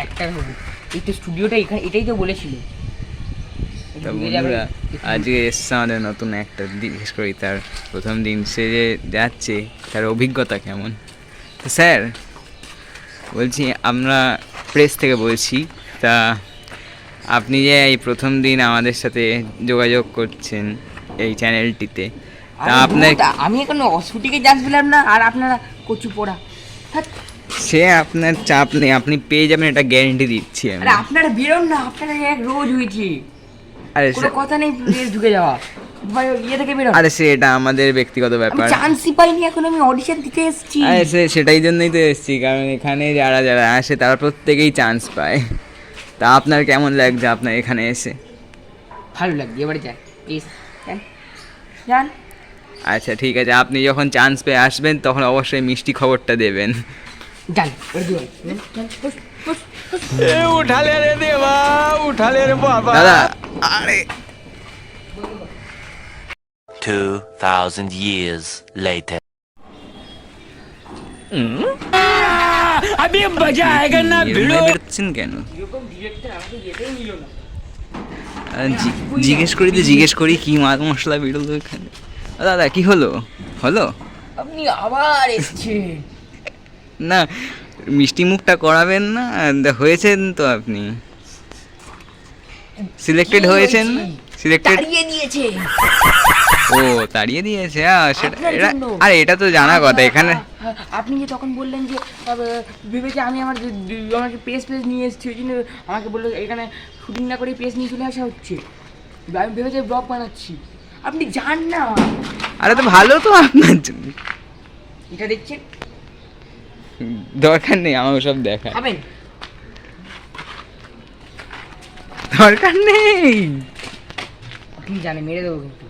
Actor হব। এই তো স্টুডিওটা এখানে এটাই তো বলেছিল। আজকে এসছে আমাদের নতুন একটা জিজ্ঞেস করি তার প্রথম দিন সে যে যাচ্ছে তার অভিজ্ঞতা কেমন? স্যার বলছি আমরা প্রেস থেকে বলছি তা আপনি যে এই প্রথম দিন আমাদের সাথে যোগাযোগ করছেন এই চ্যানেলটিতে তা আপনার আমি এখন শুটিংয়ে চান্স পেলাম না আর আপনারা কচু পোড়া সে আপনার চাপ নেই আপনি পেয়ে যাবেন এটা গ্যারেন্টি দিচ্ছি আমি। আরে আপনারা বেরোন না আপনারা এক রোজ হয়েছে আরে কোনো সে- কথা নেই প্লিজ ঢুকে যাওয়া। ভাই ইয়ে থেকে বেরোন। আরে সে এটা আমাদের ব্যক্তিগত আমি ব্যাপার। চান্সই পাইনি এখন আমি অডিশন দিতে এসেছি। আরে সে সেটাই জন্যই তো এসেছি কারণ এখানে যারা যারা আসে তারা প্রত্যেকেই চান্স পায়। তা আপনার কেমন লাগছে আপনার এখানে এসে? ভালো লাগছে এবারে যান প্লিজ যান। আচ্ছা ঠিক আছে আপনি যখন চান্স পেয়ে আসবেন তখন অবশ্যই মিষ্টি খবরটা দেবেন। উঠালে রে দেবা উঠালে রে বাবা। দাদা। আরে। 2,000 years later. বেরোচ্ছেন কেন? জিজ্ঞেস করি তো জিজ্ঞেস করি কি মাল মশলা বেরোলো এখানে। দাদা কি হলো? হলো? আপনি আবার এসছেন। না মিষ্টি মুখটা করাবেন না হয়েছেন তো আপনি। সিলেক্টেড হয়েছেন? সিলেক্টেড ও তাড়িয়ে দিয়েছে আরে এটা তো জানা কথা এখানে আপনি যে তখন বললেন যে ভেবেছে আমি আমার আমাকে পেস পেস নিয়ে এসেছি ওই জন্য আমাকে বলল এখানে শুটিং না করে পেস নিয়ে চলে আসা হচ্ছে। আমি ভেবেছে ব্লগ বানাচ্ছি। আপনি যান না। আরে তো ভালো তো আপনার জন্য। এটা দেখছেন? দরকার নেই আমার সব দেখা খাবেন দরকার নেই। আপনি জানে মেরে দেবো কিন্তু।